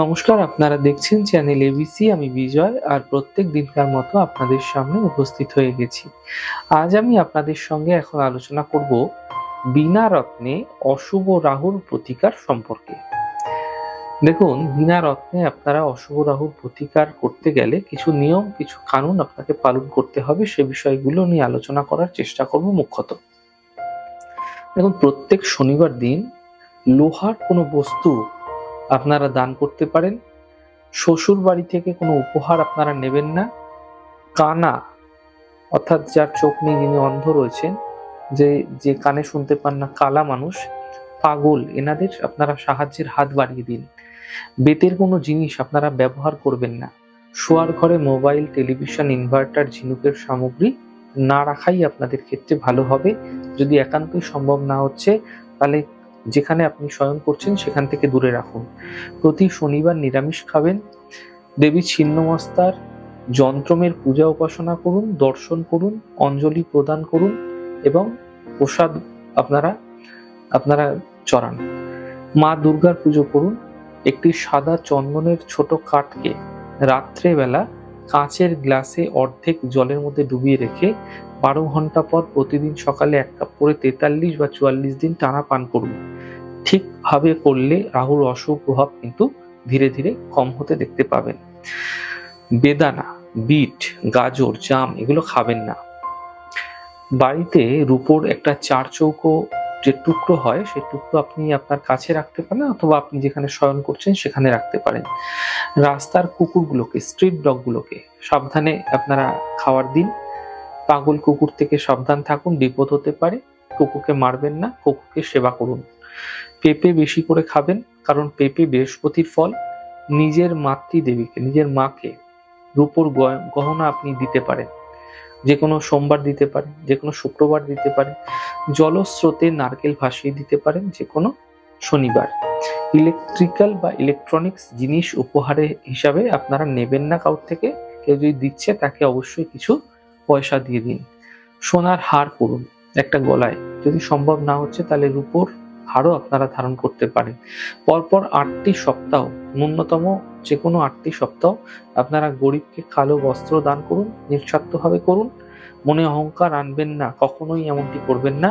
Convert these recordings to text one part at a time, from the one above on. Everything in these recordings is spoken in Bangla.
নমস্কার, আপনারা দেখছেন চ্যানেল এবিসি আমি বিজয় আর প্রত্যেক দিনকার মতো আপনাদের সামনে উপস্থিত হয়ে গেছি। আজ আমি আপনাদের সঙ্গে এখন আলোচনা করব বিনা রত্নে অশুভ রাহুর প্রতিকার সম্পর্কে। দেখুন বিনা রত্নে আপনারা অশুভ রাহুর প্রতিকার করতে গেলে কিছু নিয়ম, কিছু কানুন আপনাকে পালন করতে হবে, সে বিষয়গুলো নিয়ে আলোচনা করার চেষ্টা করব মুখ্যত। দেখুন, প্রত্যেক শনিবার দিন লোহার কোনো বস্তু আপনারা দান করতে পারেন। শ্বশুর বাড়ি থেকে কোনো উপহার আপনারা নেবেন না। কানা, অর্থাৎ যার চোখ নেই যিনি অন্ধ রয়েছেন, যে যে কানে শুনতে পান না কালা মানুষ, পাগল, এনাদের আপনারা সাহায্যের হাত বাড়িয়ে দিন। বেতের কোনো জিনিস আপনারা ব্যবহার করবেন না। শোয়ার ঘরে মোবাইল, টেলিভিশন, ইনভার্টার, ঝিনুকের সামগ্রী না রাখাই আপনাদের ক্ষেত্রে ভালো হবে। যদি একান্তই সম্ভব না হচ্ছে, তাহলে যেখানে আপনি শয়ন করছেন, সেখান থেকে দূরে রাখুন। প্রতি শনিবার নিরামিষ খাবেন। দেবী ছিন্নমস্তার যন্ত্রমের পূজা উপাসনা করুন, দর্শন করুন, অঞ্জলি প্রদান করুন এবং প্রসাদ আপনারা আপনারা চড়ান। মা দুর্গার পুজো করুন। একটি সাদা চন্দনের ছোট কাঠকে রাত্রেবেলা কাঁচের গ্লাসে অর্ধেক জলের মধ্যে ডুবিয়ে রেখে বারো ঘণ্টা পর প্রতিদিন সকালে এক কাপ করে তেতাল্লিশ বা চুয়াল্লিশ দিন টানা পান করুন। ঠিকভাবে করলে রাহুর অশুভ প্রভাব কিন্তু ধীরে ধীরে কম হতে দেখতে পাবেন। বেদানা, বিট, গাজর, জাম এগুলো খাবেন না। বাড়িতে রুপোর একটা চার চৌকো যে টুকরো হয়, সেই টুকরো আপনি আপনার কাছে রাখতে পারেন অথবা আপনি যেখানে শয়ন করছেন সেখানে রাখতে পারেন। রাস্তার কুকুরগুলোকে, স্ট্রিট ডগগুলোকে সাবধানে আপনারা খাওয়ার দিন পাগল কুকুর থেকে সাবধান থাকুন, বিপদ হতে পারে। কুকুরকে মারবেন না, কুকুরকে সেবা করুন। পেঁপে বেশি করে খাবেন, কারণ পেঁপে বৃহস্পতির ফল। নিজের মাতৃদেবীকে, নিজের মাকে রূপোর গহনা আপনি দিতে পারেন। যে কোনো সোমবার দিতে পারেন যে কোনো শুক্রবার দিতে পারেন। জলস্রোতে নারকেল ভাসিয়ে দিতে পারেন যে কোনো শনিবার। ইলেকট্রিক্যাল বা ইলেকট্রনিক্স জিনিস উপহারে হিসাবে আপনারা নেবেন না কাউর থেকে। কেউ যদি দিচ্ছে, তাকে অবশ্যই কিছু পয়সা দিয়ে দিন। সোনার হার পরুন একটা গলায়। যদি সম্ভব না হচ্ছে তাহলে রূপোর হারও আপনারা ধারণ করতে পারেন। পরপর আটটি সপ্তাহ, ন্যূনতম যে কোনো আটটি সপ্তাহ আপনারা গরিবকে কালো বস্ত্র দান করুন, নিঃস্বার্থভাবে করুন। মনে অহংকার আনবেন না, কখনোই এমনটি করবেন না।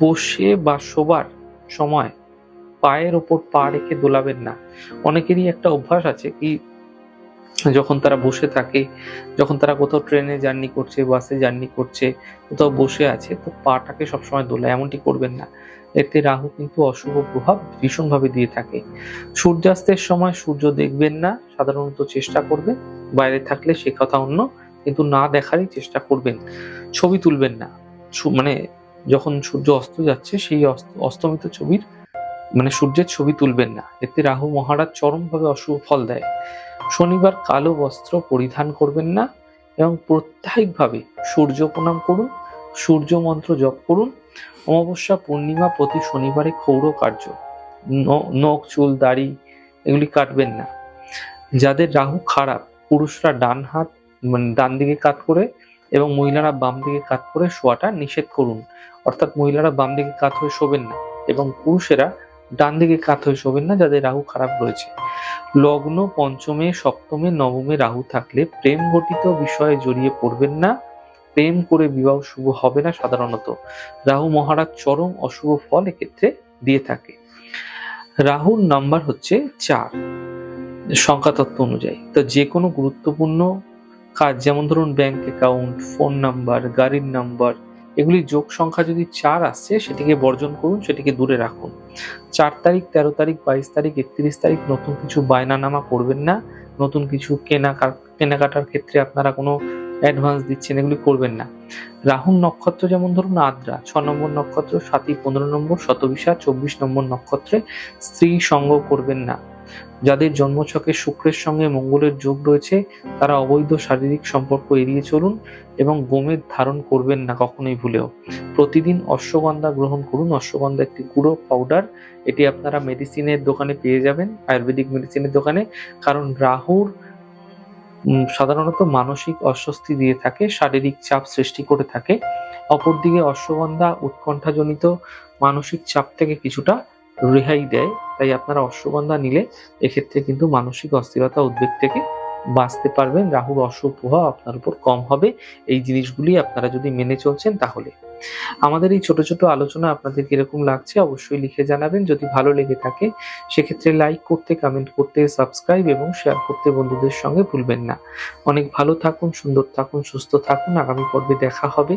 বসে বা শোবার সময় পায়ের ওপর পা রেখে দোলাবেন না। অনেকেরই একটা অভ্যাস আছে কি যখন তারা বসে থাকে, যখন তারা কোথাও ট্রেনে জার্নি করছে, বাসে জার্নি করছে, কোথাও বসে আছে, তো পাটাকে সবসময় দোলায়, এমনটি করবেন না। এতে রাহু কিন্তু অশুভ প্রভাব ভীষণভাবে দিয়ে থাকে। সূর্যাস্তের সময় সূর্য দেখবেন না, সাধারণত চেষ্টা করবেন, বাইরে থাকলে সে কথা অন্য, কিন্তু না দেখারই চেষ্টা করবেন, ছবি তুলবেন না। মানে যখন সূর্য অস্ত যাচ্ছে, সেই অস্ত- অস্তমিত ছবির মানে সূর্যের ছবি তুলবেন না। এতে রাহু মহারাজ চরমভাবে অশুভ ফল দেয়। শনিবার কালো বস্ত্র পরিধান করবেন না এবং প্রত্যাহিকভাবে সূর্য প্রণাম করুন, সূর্য মন্ত্র জপ করুন। অমাবস্যা পূর্ণিমা প্রতি শনিবারে ক্ষৌর কার্য। নখ, চুল, দাড়ি এগুলি কাটবেন না। যাদের রাহু খারাপ, পুরুষরা ডান হাত মানে ডান দিকে কাত করে এবং মহিলারা বাম দিকে কাত করে শোয়াটা নিষেধ করুন। অর্থাৎ মহিলারা বাম দিকে কাত হয়ে শোবেন না এবং পুরুষেরা ডান দিকে কাত হয়ে শোবেন না, যাদের রাহু খারাপ রয়েছে। লগ্ন, পঞ্চমে, সপ্তমে, নবমে রাহু থাকলে প্রেম ঘটিত বিষয়ে জড়িয়ে পড়বেন না। প্রেম করে বিবাহ শুভ হবে না সাধারণত। রাহু মহারাজ চরম অশুভ ফল এক্ষেত্রে দিয়ে থাকে। রাহুর নাম্বার হচ্ছে চার, সংখ্যাতত্ত্ব অনুযায়ী। তো যে কোনো গুরুত্বপূর্ণ কাজ, যেমন ধরুন ব্যাংক অ্যাকাউন্ট ফোন নাম্বার গাড়ির নাম্বার এগুলি যোগ সংখ্যা যদি চার আসছে সেটিকে বর্জন করুন, সেটিকে দূরে রাখুন। চার তারিখ, তেরো তারিখ, বাইশ তারিখ, একত্রিশ তারিখ, নতুন কিছু বায়নানামা করবেন না। নতুন কিছু কেনা কেনাকাটার ক্ষেত্রে আপনারা কোনো অ্যাডভান্স দিচ্ছেন, এগুলি করবেন না। রাহুল নক্ষত্র যেমন ধরুন, আদ্রা, ছ নম্বর নক্ষত্র সাতই পনেরো নম্বর, শতবিশা, চব্বিশ নম্বর নক্ষত্রে স্ত্রী সঙ্গ করবেন না। যাদের জন্মছকে শুক্রের সঙ্গে মঙ্গলের যোগ রয়েছে, তারা অবৈধ শারীরিক সম্পর্ক এড়িয়ে চলুন এবং গোমেদ ধারণ করবেন না কখনোই ভুলেও। প্রতিদিন অশ্বগন্ধা গ্রহণ করুন। অশ্বগন্ধা একটি গুঁড়ো পাউডার এটি আপনারা মেডিসিনের দোকানে পেয়ে যাবেন আয়ুর্বেদিক মেডিসিনের দোকানে। কারণ রাহুর সাধারণত মানসিক অস্বস্তি দিয়ে থাকে, শারীরিক চাপ সৃষ্টি করে থাকে। অপরদিকে অশ্বগন্ধা উৎকণ্ঠাজনিত মানসিক চাপ থেকে কিছুটা রেহাই দেয়, তাই আপনারা অশ্বগন্ধা নিলে এক্ষেত্রে কিন্তু মানসিক অস্থিরতা উদ্বেগ থেকে বাঁচতে পারবেন। রাহুর অশুভ প্রভাব আপনার উপর কম হবে। এই জিনিসগুলি আপনারা যদি মেনে চলছেন তাহলে। আমাদের এই ছোট ছোট আলোচনা আপনাদের কীরকম লাগছে অবশ্যই লিখে জানাবেন। যদি ভালো লেগে থাকে, সেক্ষেত্রে লাইক করতে, কমেন্ট করতে, সাবস্ক্রাইব এবং শেয়ার করতে বন্ধুদের সঙ্গে ভুলবেন না। অনেক ভালো থাকুন, সুন্দর থাকুন, সুস্থ থাকুন। আগামী পর্বে দেখা হবে।